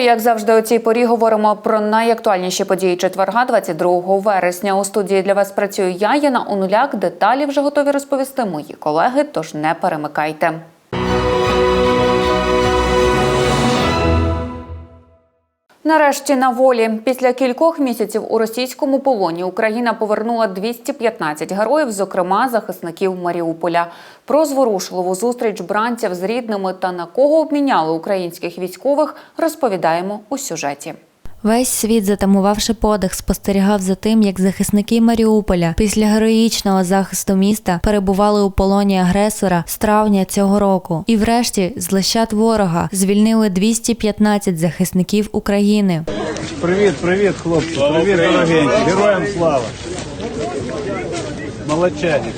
Вітаю, як завжди, у цій порі говоримо про найактуальніші події четверга, 22 вересня. У студії для вас працюю я, Яна Онуляк. Деталі вже готові розповісти мої колеги, тож не перемикайте. Нарешті на волі після кількох місяців у російському полоні Україна повернула 215 героїв, зокрема захисників Маріуполя. Про зворушливу зустріч бранців з рідними та на кого обміняли українських військових, розповідаємо у сюжеті. Весь світ, затамувавши подих, спостерігав за тим, як захисники Маріуполя після героїчного захисту міста перебували у полоні агресора з травня цього року. І врешті з лещат ворога звільнили 215 захисників України. Привіт, привіт, хлопці, привіт, дорогенькі, героям слава. Молодчані.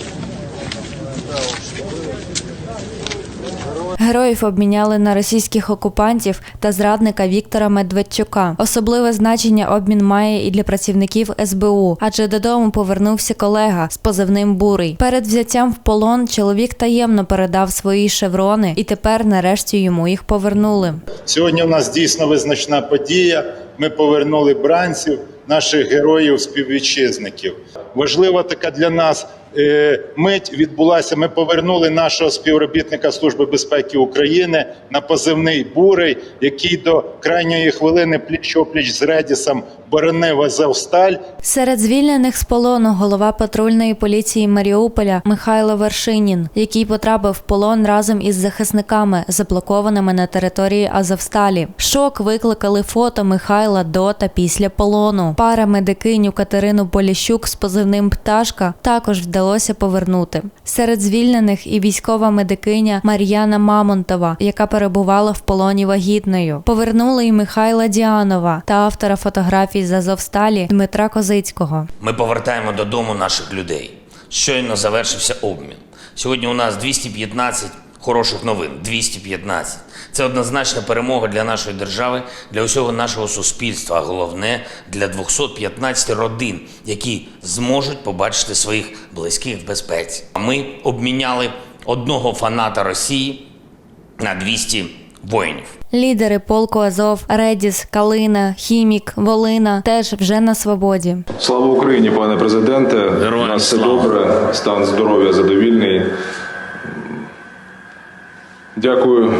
Героїв обміняли на російських окупантів та зрадника Віктора Медведчука. Особливе значення обмін має і для працівників СБУ, адже додому повернувся колега з позивним Бурий. Перед взяттям в полон чоловік таємно передав свої шеврони, і тепер, нарешті, йому їх повернули. Сьогодні у нас дійсно визначна подія. Ми повернули бранців, наших героїв, співвітчизників. Важлива така для нас мить відбулася. Ми повернули нашого співробітника Служби безпеки України на позивний бурий, який до крайньої хвилини пліч опліч з Редісом боронив Азовсталь. Серед звільнених з полону голова патрульної поліції Маріуполя Михайло Вершинін, який потрапив в полон разом із захисниками, заблокованими на території Азовсталі. Шок викликали фото Михайла до та після полону. Пара медикиню Катерину Поліщук з позивним Пташка також вдалося повернути. Серед звільнених і військова медикиня Мар'яна Мамонтова, яка перебувала в полоні вагітною. Повернули і Михайла Діанова та автора фотографій з Азовсталі Дмитра Козицького. Ми повертаємо додому наших людей. Щойно завершився обмін. Сьогодні у нас 215 хороших новин. 215. Це однозначна перемога для нашої держави, для усього нашого суспільства, а головне для 215 родин, які зможуть побачити своїх близьких в безпеці. А Ми обміняли одного фаната Росії на 200 воїнів. Лідери полку Азов, Редіс, Калина, Хімік, Волина теж вже на свободі. Слава Україні, пане президенте. Героям У нас все слава. добре, стан здоров'я задовільний. Дякую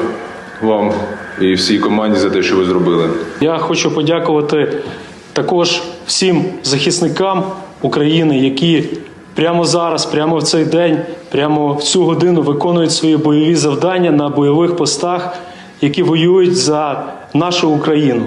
вам і всій команді за те, що ви зробили. Я хочу подякувати також всім захисникам України, які прямо зараз, прямо в цей день, прямо в цю годину виконують свої бойові завдання на бойових постах, які воюють за нашу Україну.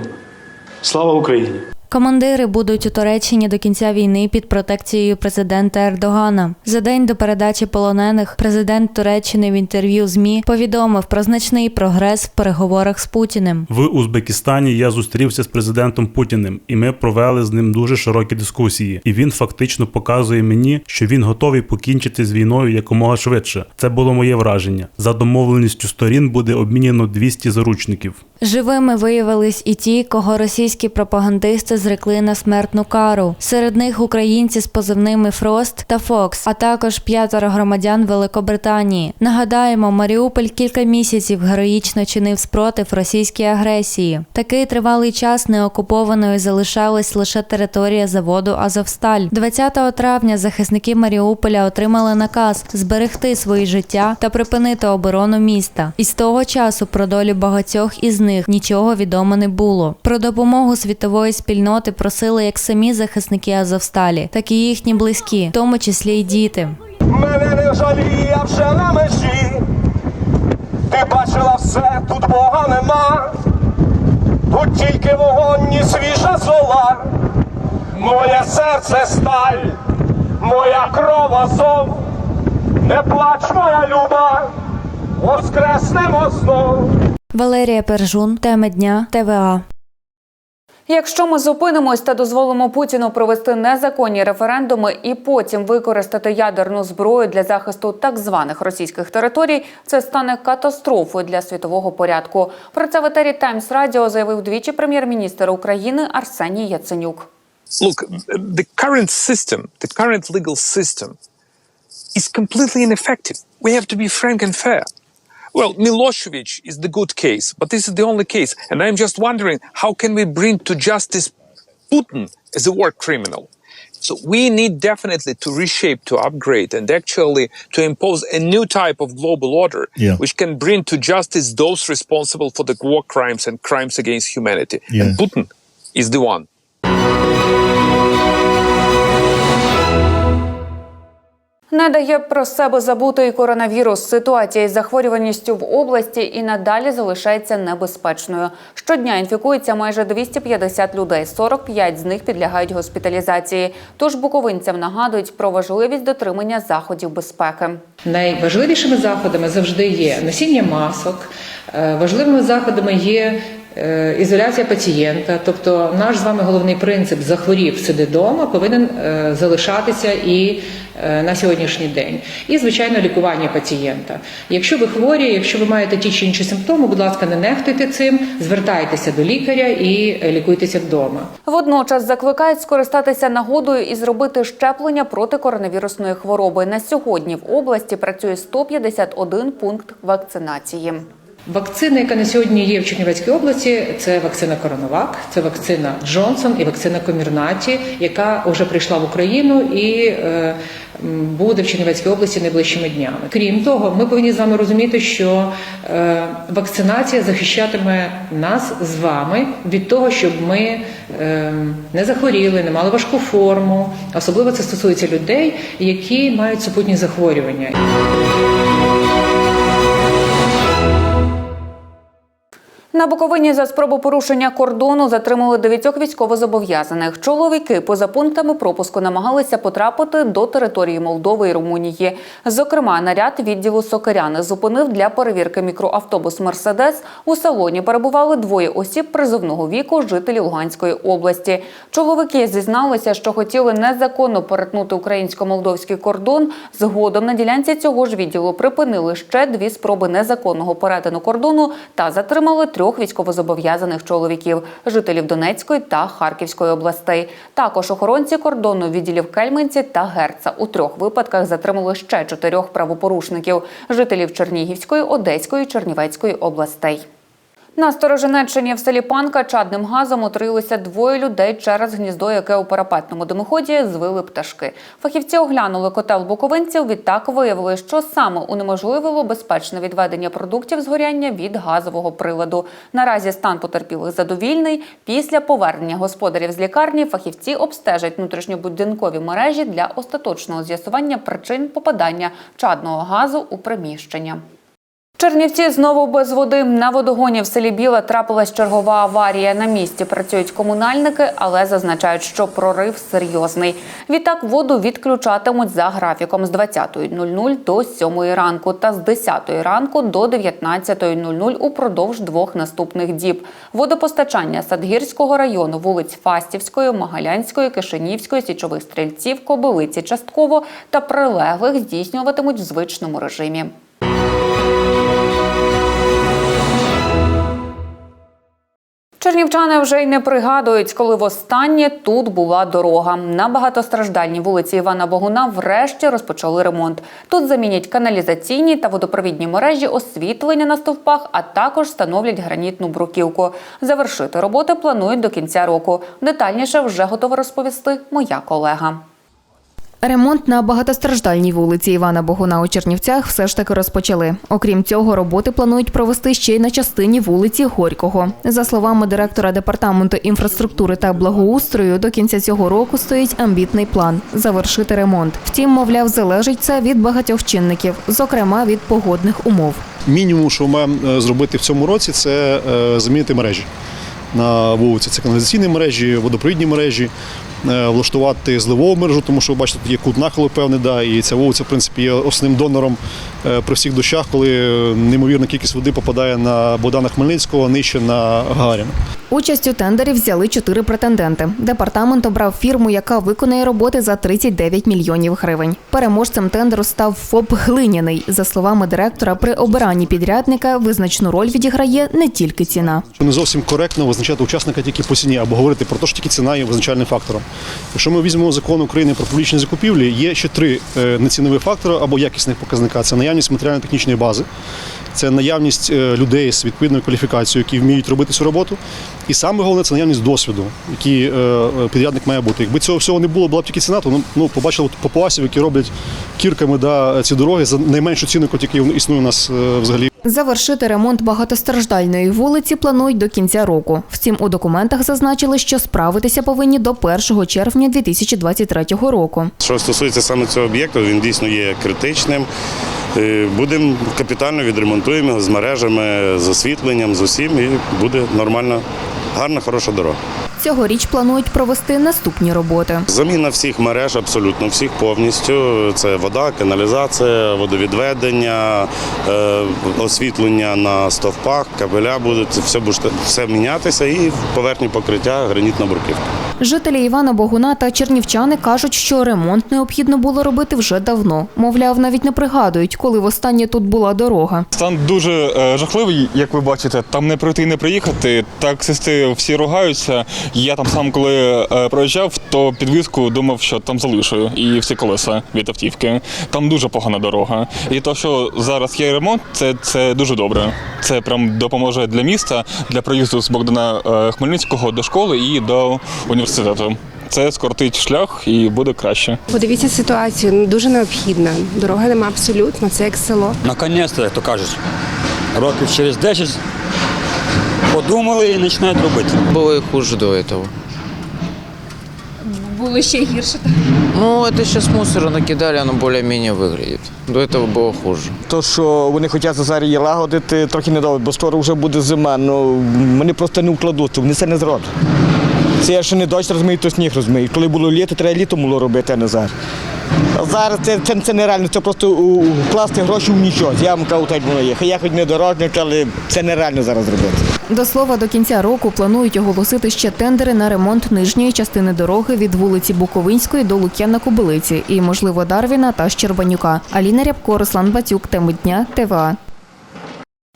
Слава Україні! Командири будуть у Туреччині до кінця війни під протекцією президента Ердогана. За день до передачі полонених президент Туреччини в інтерв'ю ЗМІ повідомив про значний прогрес в переговорах з Путіним. В Узбекистані я зустрівся з президентом Путіним, і ми провели з ним дуже широкі дискусії. І він фактично показує мені, що він готовий покінчити з війною якомога швидше. Це було моє враження. За домовленістю сторін буде обмінено 200 заручників. Живими виявились і ті, кого російські пропагандисти зрекли на смертну кару. Серед них українці з позивними Фрост та Фокс, а також п'ятеро громадян Великобританії. Нагадаємо, Маріуполь кілька місяців героїчно чинив спротив російській агресії. Такий тривалий час неокупованою залишалась лише територія заводу Азовсталь. 20 травня захисники Маріуполя отримали наказ зберегти свої життя та припинити оборону міста. І з того часу про долю багатьох із них нічого відомо не було. Про допомогу світової спільноти просили як самі захисники Азовсталі, так і їхні близькі, в тому числі й діти. Мене не жаліє вже на межі. Ти бачила все, тут Бога нема. Тут тільки вогонь, ні свіжа зола. Моє серце сталь, моя кров азов. Не плач, моя люба, воскреснемо знов. Валерія Пержун, теми дня, ТВА. Якщо ми зупинимось та дозволимо Путіну провести незаконні референдуми і потім використати ядерну зброю для захисту так званих російських територій, це стане катастрофою для світового порядку. Про це в етері Таймс Радіо заявив двічі прем'єр-міністр України Арсеній Яценюк. look, the current system, the current legal system, is completely ineffective. We have to be frank and fair. Well, Milosevic is the good case, but this is the only case. And I'm just wondering how can we bring to justice Putin as a war criminal? So we need definitely to reshape, to upgrade, and actually to impose a new type of global order, Yeah. which can bring to justice those responsible for the war crimes and crimes against humanity. And Putin is the one. Не дає про себе забути і коронавірус. Ситуація із захворюваністю в області і надалі залишається небезпечною. Щодня інфікується майже 250 людей, 45 з них підлягають госпіталізації. Тож буковинцям нагадують про важливість дотримання заходів безпеки. Найважливішими заходами завжди є носіння масок. е, Важливими заходами є ізоляція пацієнта. Тобто, наш з вами головний принцип захворів сиди вдома повинен е, залишатися і е, на сьогоднішній день. І звичайно лікування пацієнта. Якщо ви хворі, якщо ви маєте ті чи інші симптоми, будь ласка, не нехтуйте цим, звертайтеся до лікаря і е, лікуйтеся вдома. Водночас закликають скористатися нагодою і зробити щеплення проти коронавірусної хвороби. На сьогодні в області працює 151 пункт вакцинації. Вакцина, яка на сьогодні є в Чернівецькій області, це вакцина Коронавак, це вакцина Джонсон і вакцина Комірнаті, яка вже прийшла в Україну і е, буде в Чернівецькій області найближчими днями. Крім того, ми повинні з вами розуміти, що е, вакцинація захищатиме нас з вами від того, щоб ми е, не захворіли, не мали важку форму. Особливо це стосується людей, які мають супутні захворювання. На Буковині за спробу порушення кордону затримали дев'ятьох військовозобов'язаних. Чоловіки поза пунктами пропуску намагалися потрапити до території Молдови і Румунії. Зокрема, наряд відділу Сокиряни зупинив для перевірки мікроавтобус Мерседес. У салоні перебували двоє осіб призовного віку, жителі Луганської області. Чоловіки зізналися, що хотіли незаконно перетнути українсько-молдовський кордон. Згодом на ділянці цього ж відділу припинили ще дві спроби незаконного перетину кордону та затримали трьох військовозобов'язаних чоловіків, жителів Донецької та Харківської областей. Також охоронці кордону відділів Кельменці та Герца у трьох випадках затримали ще чотирьох правопорушників, жителів Чернігівської, Одеської, Чернівецької областей. На Сторожинеччині в селі Панка чадним газом отруїлися двоє людей через гніздо, яке у парапетному димоході звили пташки. Фахівці оглянули котел буковинців. Відтак виявили, що саме унеможливило безпечне відведення продуктів згоряння від газового приладу. Наразі стан потерпілих задовільний. Після повернення господарів з лікарні фахівці обстежать внутрішньобудинкові мережі для остаточного з'ясування причин попадання чадного газу у приміщення. Чернівці знову без води. На водогоні в селі Біла трапилась чергова аварія. На місці працюють комунальники, але зазначають, що прорив серйозний. Відтак воду відключатимуть за графіком з 20.00 до 7 ранку та з 10 ранку до 19.00 упродовж двох наступних діб. Водопостачання Садгірського району, вулиць Фастівської, Магалянської, Кишинівської, Січових стрільців, Кобилиці частково та прилеглих здійснюватимуть в звичному режимі. Чернівчани вже й не пригадують, коли востаннє тут була дорога. На багатостраждальній вулиці Івана Богуна врешті розпочали ремонт. Тут замінять каналізаційні та водопровідні мережі, освітлення на стовпах, а також встановлять гранітну бруківку. Завершити роботи планують до кінця року. Детальніше вже готова розповісти моя колега. Ремонт на багатостраждальній вулиці Івана Богуна у Чернівцях все ж таки розпочали. Окрім цього, роботи планують провести ще й на частині вулиці Горького. За словами директора департаменту інфраструктури та благоустрою, до кінця цього року стоїть амбітний план завершити ремонт. Втім, мовляв, залежить це від багатьох чинників, зокрема від погодних умов. Мінімум, що маємо е, зробити в цьому році, це е, замінити мережі на вулиці. Це каналізаційні мережі, водопровідні мережі, влаштувати зливову мережу, тому що бачите, тут є кут нахилу певний, да, і ця вулиця, в принципі, є основним донором е, при всіх дощах, коли е, неймовірна кількість води попадає на Богдана Хмельницького, нижче на Гагаріна. Участь у тендері взяли чотири претенденти. Департамент обрав фірму, яка виконає роботи за 39 мільйонів гривень. Переможцем тендеру став ФОП Глиняний. За словами директора, при обиранні підрядника визначну роль відіграє не тільки ціна. Не зовсім коректно визначати учасника тільки по ціні або говорити про те, що тільки ціна є визначальним фактором. Якщо ми візьмемо закон України про публічні закупівлі, є ще три е, нецінові фактори або якісних показника: це наявність матеріально-технічної бази, це наявність е, людей з відповідною кваліфікацією, які вміють робити цю роботу. І саме головне це наявність досвіду, який е, підрядник має бути. Якби цього всього не було, була б тільки ціна, то ну, ну побачили от папуасів, які роблять кірками да, ці дороги за найменшу ціну, яка існує у нас е, взагалі. Завершити ремонт багатостраждальної вулиці планують до кінця року. Втім, у документах зазначили, що справитися повинні до 1 червня 2023 року. Що стосується саме цього об'єкту, він дійсно є критичним. Е, Будемо капітально відремонтуємо його з мережами, з освітленням, з усім, і буде нормальна, гарна, хороша дорога. Цьогоріч планують провести наступні роботи. Заміна всіх мереж, абсолютно всіх повністю. Це вода, каналізація, водовідведення, е, освітлення на стовпах, кабеля будуть. Все буде все мінятися і поверхні покриття гранітна бруківка. Жителі Івана Богуна та чернівчани кажуть, що ремонт необхідно було робити вже давно. Мовляв, навіть не пригадують, коли востаннє тут була дорога. Стан дуже е, жахливий, як ви бачите. Там не пройти, не приїхати. Таксисти всі ругаються. Я там сам, коли е, проїжджав, то підвізку думав, що там залишую і всі колеса від автівки. Там дуже погана дорога. І то, що зараз є ремонт, це, це дуже добре. Це прям допоможе для міста, для проїзду з Богдана е, Хмельницького до школи і до університету Це скоротить шлях і буде краще. Подивіться ситуацію, ну, дуже необхідна. Дороги нема абсолютно, це як село. Наконець-то, як то кажуть, років через 10 подумали і починають робити. Було і хуже до цього. Було ще гірше. Ну, это сейчас мусора накидали, оно более-менее выглядит. До этого было хуже. То, що вони хочуть зараз її лагодити, трохи недовго, бо скоро вже буде зима. Ну вони просто не вкладуться, вони це не зроблять. Це я ще не дощ розумію, то сніг розумію. Коли було літо, треба літо було робити, а не зараз. Зараз це, це, це нереально, це просто вкласти гроші в нічого. Я вам кажу, так воно є. Я хоч не дорожник, але це нереально зараз зробити. До слова, до кінця року планують оголосити ще тендери на ремонт нижньої частини дороги від вулиці Буковинської до Лук'яна Кобилиці і, можливо, Дарвіна та Щербанюка. Аліна Рябко, Руслан Батюк, теми дня, ТВА.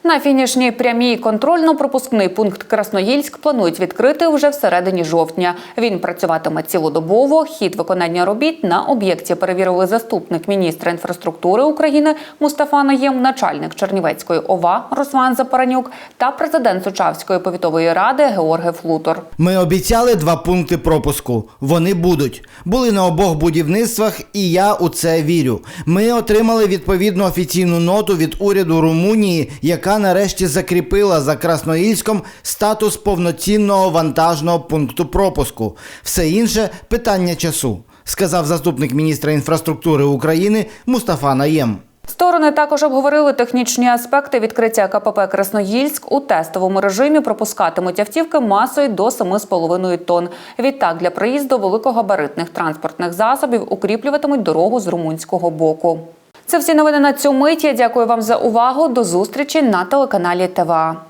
На фінішній прямій контрольно-пропускний пункт Красноїльськ планують відкрити вже всередині жовтня. Він працюватиме цілодобово. Хід виконання робіт на об'єкті перевірили заступник міністра інфраструктури України Мустафа Наєм, начальник Чернівецької ОВА Руслан Запаранюк та президент Сучавської повітової ради Георгій Флутор. Ми обіцяли два пункти пропуску. Вони будуть. Були на обох будівництвах, і я у це вірю. Ми отримали відповідну офіційну ноту від уряду Румунії, яка нарешті закріпила за Красноїльськом статус повноцінного вантажного пункту пропуску. Все інше питання часу, сказав заступник міністра інфраструктури України Мустафа Наєм. Сторони також обговорили технічні аспекти відкриття КПП Красноїльськ. У тестовому режимі пропускатимуть автівки масою до 7,5 тонн. Відтак для проїзду великогабаритних транспортних засобів укріплюватимуть дорогу з румунського боку. Це всі новини на цю мить. Я дякую вам за увагу. До зустрічі на телеканалі ТВА.